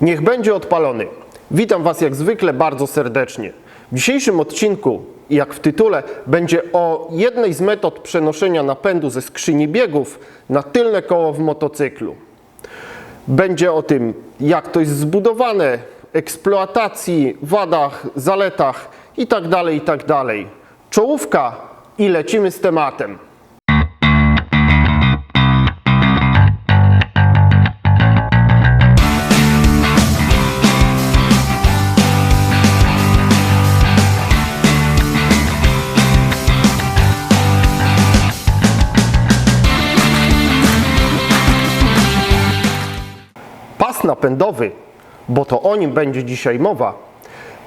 Niech będzie odpalony. Witam Was jak zwykle bardzo serdecznie. W dzisiejszym odcinku, jak w tytule, będzie o jednej z metod przenoszenia napędu ze skrzyni biegów na tylne koło w motocyklu. Będzie o tym, jak to jest zbudowane, eksploatacji, wadach, zaletach itd. itd. Czołówka i lecimy z tematem. Napędowy, bo to o nim będzie dzisiaj mowa,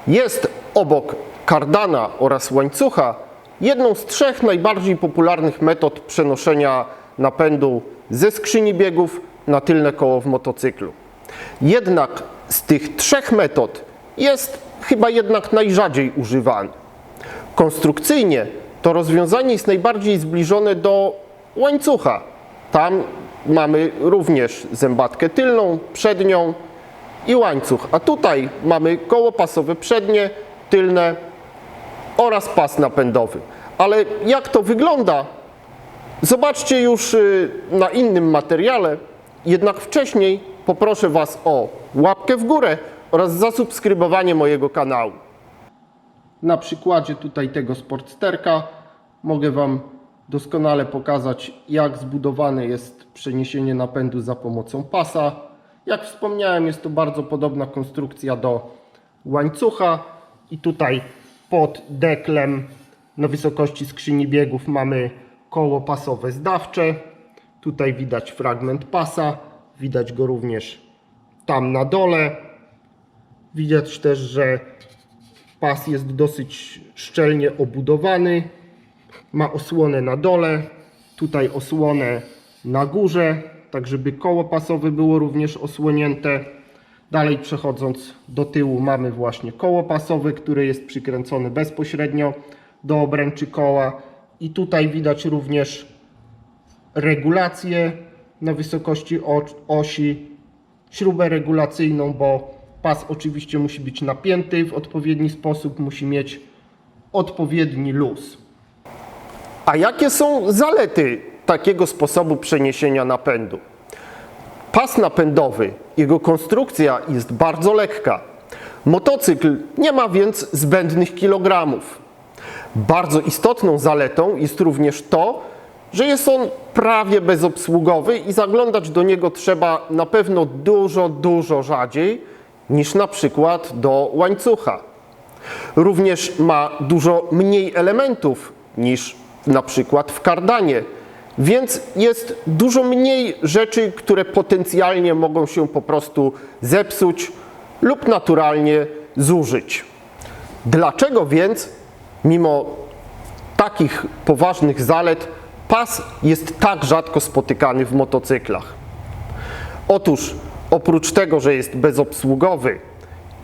jest obok kardana oraz łańcucha jedną z trzech najbardziej popularnych metod przenoszenia napędu ze skrzyni biegów na tylne koło w motocyklu. Jednak z tych trzech metod jest chyba jednak najrzadziej używany. Konstrukcyjnie to rozwiązanie jest najbardziej zbliżone do łańcucha. Tam mamy również zębatkę tylną, przednią i łańcuch. A tutaj mamy koło pasowe przednie, tylne oraz pas napędowy. Ale jak to wygląda, zobaczcie już y, na innym materiale. Jednak wcześniej poproszę Was o łapkę w górę oraz zasubskrybowanie mojego kanału. Na przykładzie tutaj tego sportsterka mogę Wam doskonale pokazać, jak zbudowane jest przeniesienie napędu za pomocą pasa. Jak wspomniałem, jest to bardzo podobna konstrukcja do łańcucha i tutaj pod deklem na wysokości skrzyni biegów mamy koło pasowe zdawcze. Tutaj widać fragment pasa, widać go również tam na dole. Widać też, że Pas jest dosyć szczelnie obudowany. Ma osłonę na dole, tutaj osłonę na górze, tak żeby koło pasowe było również osłonięte. Dalej przechodząc do tyłu mamy właśnie koło pasowe, które jest przykręcone bezpośrednio do obręczy koła. I tutaj widać również regulację na wysokości osi, śrubę regulacyjną, bo pas oczywiście musi być napięty w odpowiedni sposób, musi mieć odpowiedni luz. A jakie są zalety takiego sposobu przeniesienia napędu? Pas napędowy, jego konstrukcja jest bardzo lekka. Motocykl nie ma więc zbędnych kilogramów. Bardzo istotną zaletą jest również to, że jest on prawie bezobsługowy i zaglądać do niego trzeba na pewno dużo, dużo rzadziej niż na przykład do łańcucha. Również ma dużo mniej elementów niż na przykład w kardanie, więc jest dużo mniej rzeczy, które potencjalnie mogą się po prostu zepsuć lub naturalnie zużyć. Dlaczego więc, mimo takich poważnych zalet, pas jest tak rzadko spotykany w motocyklach? Otóż oprócz tego, że jest bezobsługowy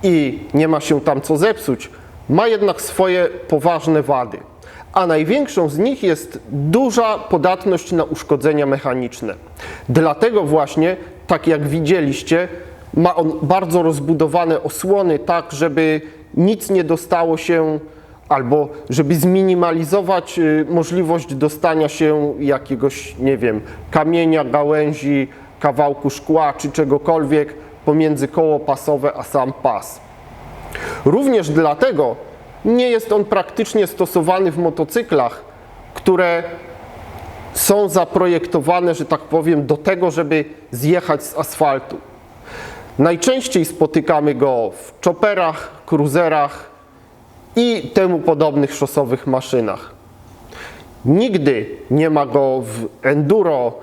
i nie ma się tam co zepsuć, ma jednak swoje poważne wady. A największą z nich jest duża podatność na uszkodzenia mechaniczne. Dlatego właśnie, tak jak widzieliście, ma on bardzo rozbudowane osłony, tak żeby nic nie dostało się albo żeby zminimalizować y, możliwość dostania się jakiegoś, nie wiem, kamienia, gałęzi, kawałku szkła czy czegokolwiek pomiędzy koło pasowe a sam pas. Również dlatego nie jest on praktycznie stosowany w motocyklach, które są zaprojektowane, że tak powiem, do tego, żeby zjechać z asfaltu. Najczęściej spotykamy go w chopperach, cruiserach i temu podobnych szosowych maszynach. Nigdy nie ma go w enduro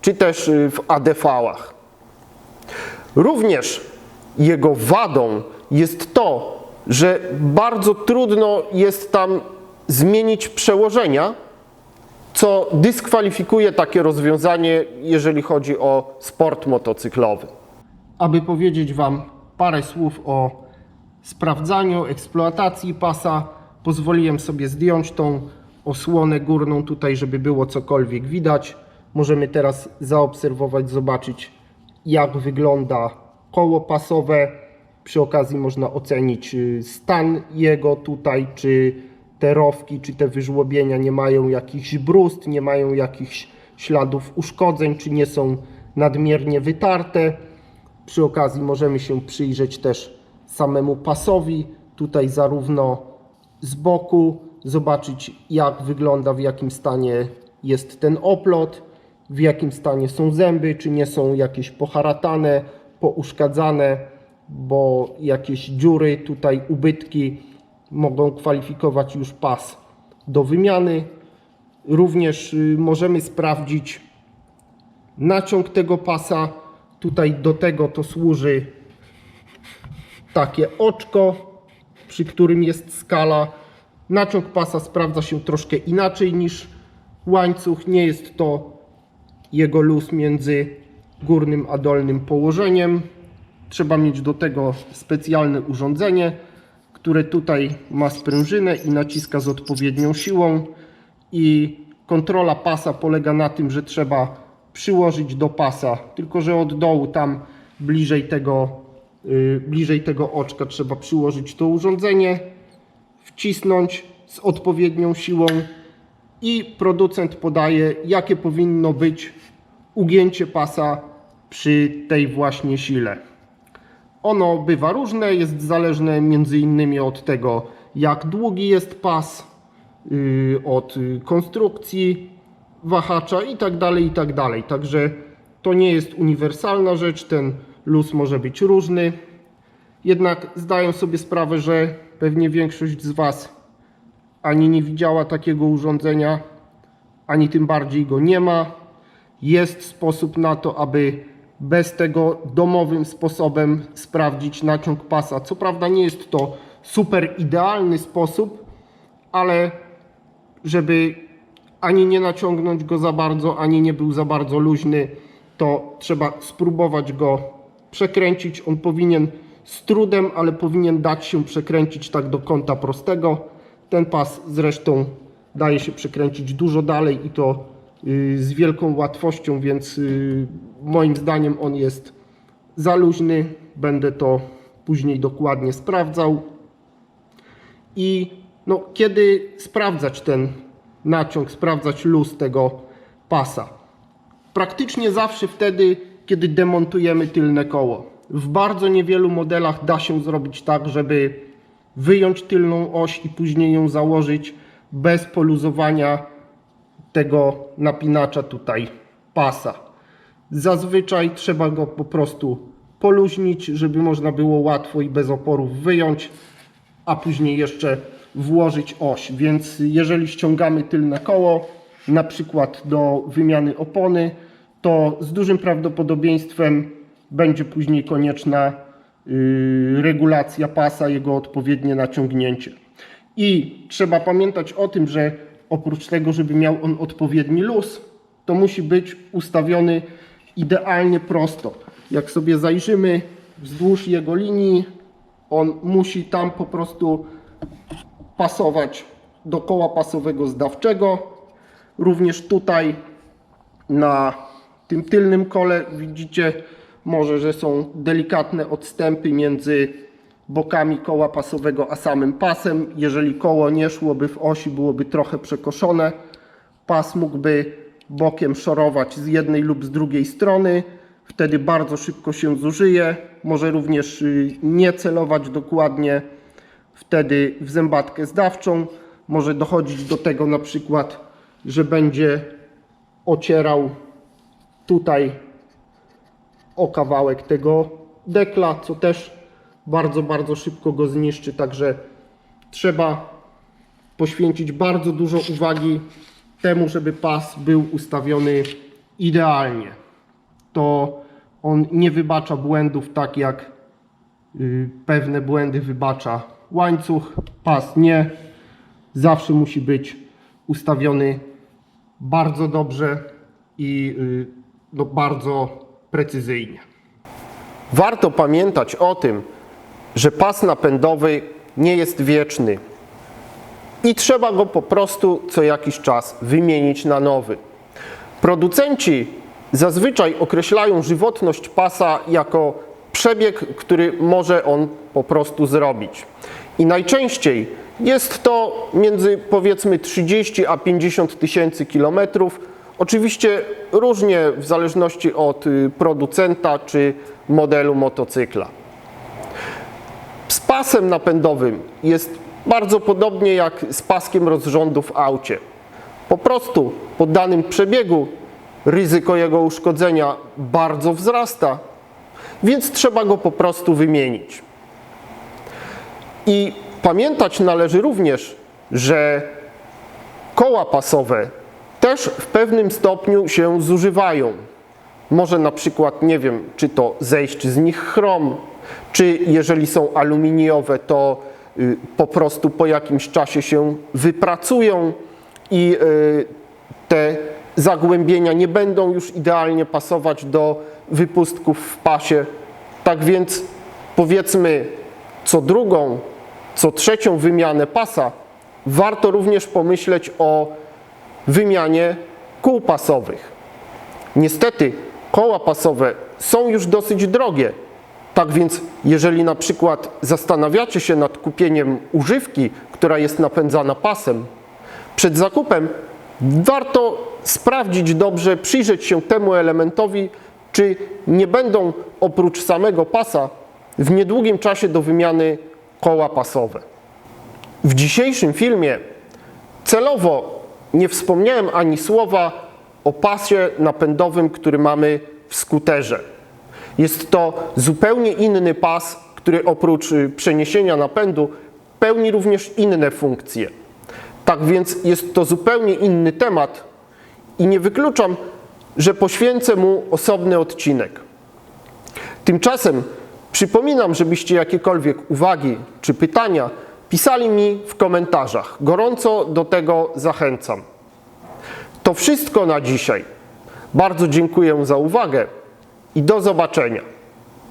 czy też y, w ADV-ach. Również jego wadą jest to, że bardzo trudno jest tam zmienić przełożenia, co dyskwalifikuje takie rozwiązanie, jeżeli chodzi o sport motocyklowy. Aby powiedzieć Wam parę słów o sprawdzaniu, eksploatacji pasa, pozwoliłem sobie zdjąć tą osłonę górną tutaj, żeby było cokolwiek widać. Możemy teraz zaobserwować, zobaczyć jak wygląda koło pasowe. Przy okazji można ocenić y, stan jego tutaj, czy te rowki, czy te wyżłobienia nie mają jakichś brust, nie mają jakichś śladów uszkodzeń, czy nie są nadmiernie wytarte. Przy okazji możemy się przyjrzeć też samemu pasowi, tutaj zarówno z boku, zobaczyć jak wygląda, w jakim stanie jest ten oplot, w jakim stanie są zęby, czy nie są jakieś poharatane, pouszkadzane, bo jakieś dziury, tutaj ubytki mogą kwalifikować już pas do wymiany. Również y, możemy sprawdzić naciąg tego pasa. Tutaj do tego to służy takie oczko, przy którym jest skala. Naciąg pasa sprawdza się troszkę inaczej niż łańcuch. Nie jest to jego luz między górnym a dolnym położeniem. Trzeba mieć do tego specjalne urządzenie, które tutaj ma sprężynę i naciska z odpowiednią siłą. I kontrola pasa polega na tym, że trzeba przyłożyć do pasa, tylko że od dołu tam bliżej tego, yy, bliżej tego oczka trzeba przyłożyć to urządzenie, wcisnąć z odpowiednią siłą i producent podaje, jakie powinno być ugięcie pasa przy tej właśnie sile. Ono bywa różne, jest zależne między innymi od tego, jak długi jest pas, yy, od y, konstrukcji wahacza i tak dalej, i tak dalej. Także to nie jest uniwersalna rzecz, ten luz może być różny. Jednak zdaję sobie sprawę, że pewnie większość z Was ani nie widziała takiego urządzenia, ani tym bardziej go nie ma. Jest sposób na to, aby bez tego domowym sposobem sprawdzić naciąg pasa. Co prawda nie jest to super idealny sposób, ale żeby ani nie naciągnąć go za bardzo, ani nie był za bardzo luźny, to trzeba spróbować go przekręcić. On powinien z trudem, ale powinien dać się przekręcić tak do kąta prostego. Ten pas zresztą daje się przekręcić dużo dalej i to z wielką łatwością, więc y, moim zdaniem on jest za luźny. Będę to później dokładnie sprawdzał. I no, kiedy sprawdzać ten naciąg, sprawdzać luz tego pasa? Praktycznie zawsze wtedy, kiedy demontujemy tylne koło. W bardzo niewielu modelach da się zrobić tak, żeby wyjąć tylną oś i później ją założyć bez poluzowania tego napinacza tutaj pasa. Zazwyczaj trzeba go po prostu poluźnić, żeby można było łatwo i bez oporów wyjąć, a później jeszcze włożyć oś. Więc jeżeli ściągamy tylne koło, na przykład do wymiany opony, to z dużym prawdopodobieństwem będzie później konieczna yy, regulacja pasa, jego odpowiednie naciągnięcie. I trzeba pamiętać o tym, że oprócz tego, żeby miał on odpowiedni luz, to musi być ustawiony idealnie prosto. Jak sobie zajrzymy wzdłuż jego linii, on musi tam po prostu pasować do koła pasowego zdawczego. Również tutaj na tym tylnym kole widzicie może, że są delikatne odstępy między bokami koła pasowego a samym pasem. Jeżeli koło nie szłoby w osi, byłoby trochę przekoszone. Pas mógłby bokiem szorować z jednej lub z drugiej strony. Wtedy bardzo szybko się zużyje. Może również y, nie celować dokładnie wtedy w zębatkę zdawczą. Może dochodzić do tego na przykład, że będzie ocierał tutaj o kawałek tego dekla, co też bardzo, bardzo szybko go zniszczy. Także trzeba poświęcić bardzo dużo uwagi temu, żeby pas był ustawiony idealnie. To on nie wybacza błędów tak jak y, pewne błędy wybacza łańcuch, pas nie. Zawsze musi być ustawiony bardzo dobrze i y, no, bardzo precyzyjnie. Warto pamiętać o tym, że pas napędowy nie jest wieczny i trzeba go po prostu co jakiś czas wymienić na nowy. Producenci zazwyczaj określają żywotność pasa jako przebieg, który może on po prostu zrobić. I najczęściej jest to między powiedzmy 30 a 50 tysięcy kilometrów. Oczywiście różnie w zależności od y, producenta czy modelu motocykla. Z pasem napędowym jest bardzo podobnie jak z paskiem rozrządu w aucie. Po prostu po danym przebiegu ryzyko jego uszkodzenia bardzo wzrasta, więc trzeba go po prostu wymienić. I pamiętać należy również, że koła pasowe też w pewnym stopniu się zużywają. Może na przykład, nie wiem, czy to zejść z nich chrom, czy jeżeli są aluminiowe, to y, po prostu po jakimś czasie się wypracują i y, te zagłębienia nie będą już idealnie pasować do wypustków w pasie. Tak więc powiedzmy co drugą, co trzecią wymianę pasa warto również pomyśleć o wymianie kół pasowych. Niestety koła pasowe są już dosyć drogie. Tak więc, jeżeli na przykład zastanawiacie się nad kupieniem używki, która jest napędzana pasem, przed zakupem warto sprawdzić dobrze, przyjrzeć się temu elementowi, czy nie będą oprócz samego pasa w niedługim czasie do wymiany koła pasowe. W dzisiejszym filmie celowo nie wspomniałem ani słowa o pasie napędowym, który mamy w skuterze. Jest to zupełnie inny pas, który oprócz y, przeniesienia napędu pełni również inne funkcje. Tak więc jest to zupełnie inny temat i nie wykluczam, że poświęcę mu osobny odcinek. Tymczasem przypominam, żebyście jakiekolwiek uwagi czy pytania pisali mi w komentarzach. Gorąco do tego zachęcam. To wszystko na dzisiaj. Bardzo dziękuję za uwagę i do zobaczenia.